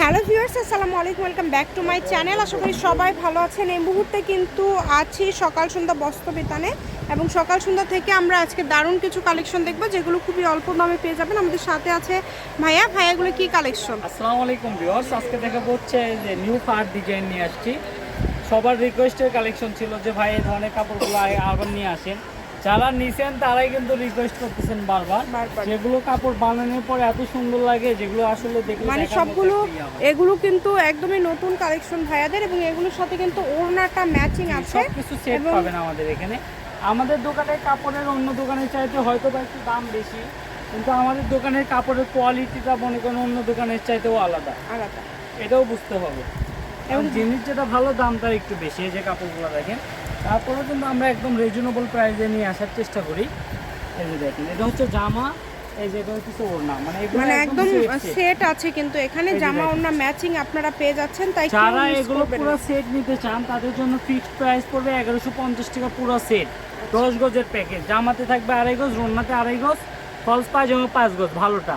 Hello viewers, আসসালামু আলাইকুম, welcome back to my channel. আশা করি সবাই ভালো আছেন। এই মুহূর্তে কিন্তু আছি সকাল সন্ধ্যা বস্ত্র বিতানে এবং সকাল সন্ধ্যা থেকে আমরা আজকে দারুণ কিছু কালেকশন দেখব, যেগুলো খুবই অল্প দামে পেয়ে যাবেন। আমাদের সাথে আছে ভাইয়া। ভাইয়াগুলো কি কালেকশন আসসালামু আলাইকুম ভিউয়ার্স, আজকে দেখাবো হচ্ছে যে নিউ ফার ডিজাইন নিয়ে আসছি। সবার রিকোয়েস্টের কালেকশন ছিল যে ভাই এই ধরনের কাপড়গুলো আবার নিয়ে আসেন। যারা নিছেন তারাই কিন্তু রিকোয়েস্ট করতেছেন বারবার। যেগুলো কাপড় বানানোর পরে এত সুন্দর লাগে যেগুলো আসলে দেখলে মানে সবগুলো। এগুলো কিন্তু একদমই নতুন কালেকশন ভাইয়াদের এবং এগুলোর সাথে কিন্তু ওড়নাটা ম্যাচিং আছে কিছু সেট পাবেন আমাদের এখানে। আমাদের দোকানের কাপড়ের অন্য দোকানের চাইতে হয়তো বা একটু দাম বেশি কিন্তু আমাদের দোকানের কাপড়ের কোয়ালিটিটা মনে করেন অন্য দোকানের চাইতেও আলাদা। আলাদা। এটাও বুঝতে হবে। এবং জিনিস যেটা ভালো দামটা একটু বেশি। যে কাপড়গুলো দেখেন তারপরেও কিন্তু আমরা একদম রিজনেবল প্রাইসে নিয়ে আসার চেষ্টা করি। এই যে দেখেন এটা হচ্ছে জামা এই যে এটা হচ্ছে ওড়না। মানে মানে একদম। সেট আছে কিন্তু এখানে জামা ওড়না ম্যাচিং আপনারা পেয়ে যাচ্ছেন তাই যারা এগুলো পুরো সেট নিতে চান তাদের জন্য ফিক্সড প্রাইস পড়বে এগারোশো পঞ্চাশ টাকা পুরো সেট দশ গজের প্যাকেজ জামাতে থাকবে আড়াই গজ রোনাতে আড়াই গজ ফলস পায়জামা পাঁচ গজ ভালোটা।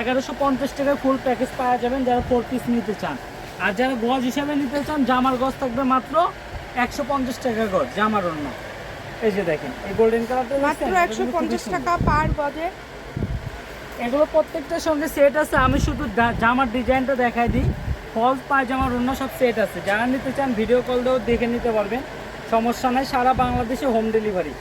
এগারোশো পঞ্চাশ টাকায় ফুল প্যাকেজ পাওয়া যাবেন যারা ফোর পিস নিতে চান। আর যারা গজ হিসাবে নিতে চান জামার গজ থাকবে মাত্র একশো পঞ্চাশ টাকা গজ জামার অন্য। এই যে দেখেন এই গোল্ডেন কালারটা মাত্র একশো পঞ্চাশ টাকা পার গজে। এগুলো প্রত্যেকটার সঙ্গে সেট আছে। আমি শুধু জামার ডিজাইনটা দেখাই দিই। ফলস পায়জামার অন্য সব সেট আছে। যারা নিতে চান ভিডিও কল দিয়েও দেখে নিতে পারবেন। সমস্যা নাই সারা বাংলাদেশে হোম ডেলিভারি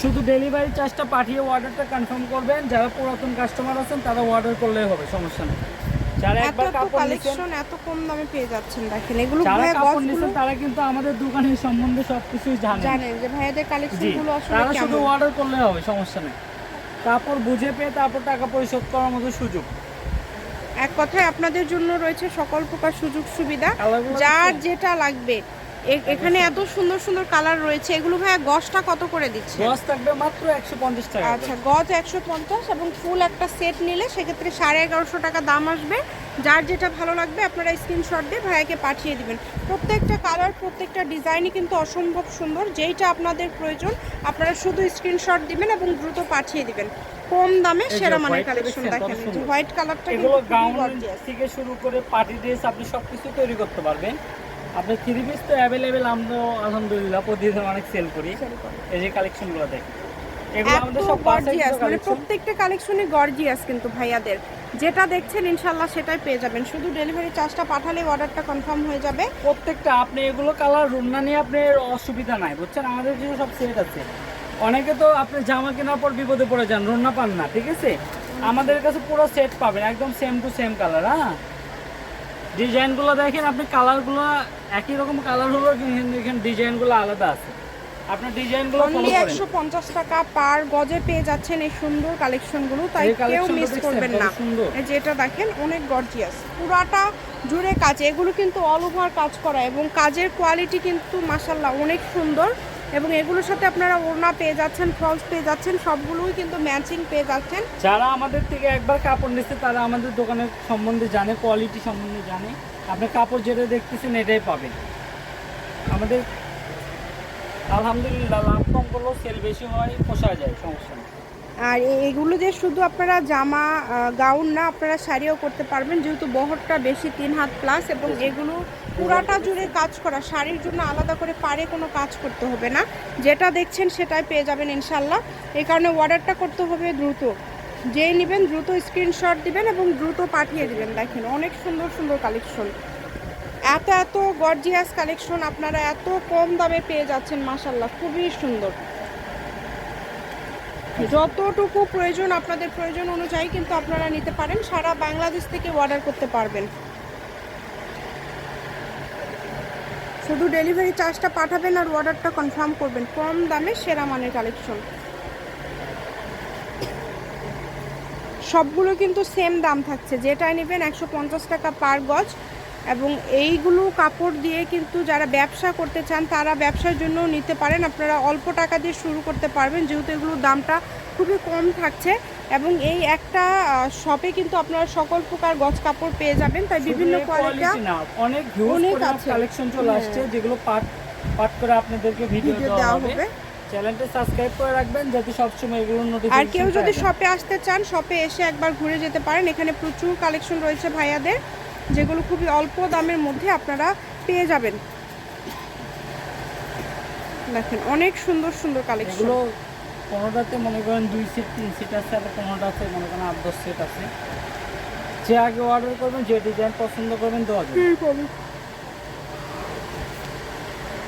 শুধু ডেলিভারি চার্জটা পাঠিয়ে অর্ডারটা কনফার্ম করবেন। যারা পুরাতন কাস্টমার আছেন তারা অর্ডার করলেই হবে সমস্যা নেই। এত কালেকশন কম দামে পেয়ে যাচ্ছেন দেখেন। এগুলো তারা কিন্তু আমাদের দোকানের সম্বন্ধে সবকিছু জানেন। যে ভাইয়াদের কালেকশন জি। গুলো আসলে তারা শুধু অর্ডার করলে হবে সমস্যা নেই। কাপড় বুঝে পেয়ে তারপর টাকা পরিশোধ করার মতো সুযোগ। এক কথায় আপনাদের জন্য রয়েছে সকল প্রকার সুযোগ সুবিধা যার যেটা লাগবে এখানে এত সুন্দর সুন্দর কালার রয়েছে। এগুলো ভাইয়া গজটা কত করে দিচ্ছে? গজ থাকবে মাত্র একশো পঞ্চাশ টাকা আচ্ছা গজ একশো পঞ্চাশ এবং ফুল একটা সেট নিলে সেক্ষেত্রে সাড়ে এগারোশো টাকা দাম আসবে। যার যেটা ভালো লাগবে আপনারা স্ক্রিনশট দিয়ে ভাইয়াকে পাঠিয়ে দিবেন। প্রত্যেকটা কালার প্রত্যেকটা ডিজাইনই কিন্তু অসম্ভব সুন্দর। যেইটা আপনাদের প্রয়োজন আপনারা শুধু স্ক্রিনশট দিবেন এবং দ্রুত পাঠিয়ে দিবেন। কম দামে সেরা মানের কালেকশন দেখেন। হোয়াইট কালারটা এগুলো গাউন থেকে শুরু করে পার্টি ড্রেস আপনি সব কিছু তৈরি করতে পারবেন। আপনি থ্রি পিস তো অ্যাভেলেবেল আমরা আলহামদুলিল্লাহ প্রতিদিন অনেক সেল করি। এই যে কালেকশনগুলো গর্জিয়াস মানে প্রত্যেকটা কালেকশনই গর্জিয়াস কিন্তু ভাইয়াদের। যেটা দেখছেন ইনশাল্লাহ সেটাই পেয়ে যাবেন। শুধু ডেলিভারি চার্জটা পাঠালে অর্ডারটা কনফার্ম হয়ে যাবে। প্রত্যেকটা আপনি এগুলো কালার রুন্না নিয়ে আপনার অসুবিধা নাই বুঝছেন? আমাদের জন্য সব সেট আছে। অনেকে তো আপনি জামা কেনার পর বিপদে পড়ে যান রুন্না পান না ঠিক আছে? আমাদের কাছে পুরো সেট পাবেন একদম সেম টু সেম কালার হ্যাঁ? ডিজাইনগুলো দেখেন আপনি কালারগুলো একই রকম কালার কিন্তু এখানে ডিজাইনগুলো আলাদা আছে। আপনার ডিজাইনগুলো অনলি করেন। একশো পঞ্চাশ টাকা পার গজে পেয়ে যাচ্ছেন এই সুন্দর কালেকশনগুলো তাই কেউ মিস করবেন না। এই যেটা দেখেন অনেক গর্জিয়াস পুরাটা জুড়ে কাজ এগুলো কিন্তু অল ওভার কাজ করা এবং কাজের কোয়ালিটি কিন্তু মাসাল্লাহ অনেক সুন্দর। এবং এগুলোর সাথে আপনারা ওড়না পেয়ে যাচ্ছেন ফলস পেয়ে যাচ্ছেন, সবগুলোই কিন্তু ম্যাচিং পেয়ে যাচ্ছেন। যারা আমাদের থেকে একবার কাপড় নিচ্ছে, তারা আমাদের দোকানের সম্বন্ধে জানে কোয়ালিটি সম্বন্ধে জানে। আপনি কাপড় যেটা দেখতেছেন, এটাই পাবেন। আমাদের আলহামদুলিল্লাহ, লাভ কম করলেও সেল বেশি হয় পোষা যায়, সমস্যা আর এগুলো যে শুধু আপনারা জামা গাউন না, আপনারা শাড়িও করতে পারবেন। যেহেতু বহরটা বেশি, তিন হাত প্লাস এবং এগুলো পুরাটা জুড়ে কাজ করা, শাড়ির জন্য আলাদা করে পারে কোনো কাজ করতে হবে না। যেটা দেখছেন সেটাই পেয়ে যাবেন ইনশাল্লাহ এই কারণে অর্ডারটা করতে হবে দ্রুত। যেই নেবেন দ্রুত স্ক্রিনশট দিবেন এবং দ্রুত পাঠিয়ে দিবেন। দেখেন, অনেক সুন্দর সুন্দর কালেকশন এত এত গর্জিয়াস কালেকশন আপনারা এত কম দামে পেয়ে যাচ্ছেন মাসাল্লাহ খুবই সুন্দর। যতটুকু প্রয়োজন আপনাদের প্রয়োজন অনুযায়ী কিন্তু আপনারা নিতে পারেন। সারা বাংলাদেশ থেকে অর্ডার করতে পারবেন। শুধু ডেলিভারি চার্জটা পাঠাবেন আর অর্ডারটা কনফার্ম করবেন। কম দামে সেরা মানের কালেকশন সবগুলো কিন্তু সেম দাম থাকছে। যেটাই নেবেন একশো পঞ্চাশ টাকা পার গজ। এবং এইগুলো কাপড় দিয়ে কিন্তু যারা ব্যবসা করতে চান তারা ব্যবসার জন্য নিতে পারেন। আপনারা অল্প টাকা দিয়ে শুরু করতে পারবেন যেহেতু এগুলোর দামটা খুবই কম থাকছে। এবং এই একটা শপে কিন্তু আপনারা সকল প্রকার গজ কাপড় পেয়ে যাবেন। তাই বিভিন্ন কোয়ালিটি অনেক অনেক আছে। কালেকশন চলে হ্যাঁ। আসছে যেগুলো পার্ট পার্ট করে আপনাদেরকে ভিডিও দেওয়া হবে। চ্যানেলটা সাবস্ক্রাইব করে রাখবেন যাতে সবসময় এগুলো আর কেউ যদি শপে আসতে চান শপে এসে একবার ঘুরে যেতে পারেন। এখানে প্রচুর কালেকশন রয়েছে ভাইয়াদের। যেগুলো খুবই অল্প দামের মধ্যে আপনারা পেয়ে যাবেন। দেখেন অনেক সুন্দর সুন্দর কালেকশন পনেরোটাতে কোনোটাতে মনে করেন দুই সিট তিন সিট আছে আর কোনোটাতে মনে করেন আট দশ সিট আছে। যে আগে অর্ডার করবেন যে ডিজাইন পছন্দ করবেন দেওয়া যাবে।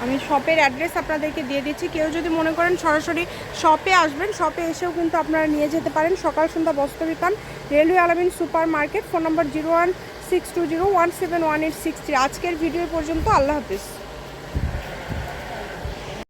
আমি শপের অ্যাড্রেস আপনাদেরকে দিয়ে দিচ্ছি। কেউ যদি মনে করেন সরাসরি শপে আসবেন শপে এসেও কিন্তু আপনারা নিয়ে যেতে পারেন। সকাল সন্ধ্যা বস্ত্র বিতান railway Alamin super market phone number zero one six two zero one seven one eight six three আজকের ভিডিও পর্যন্ত, আল্লাহ হাফিজ।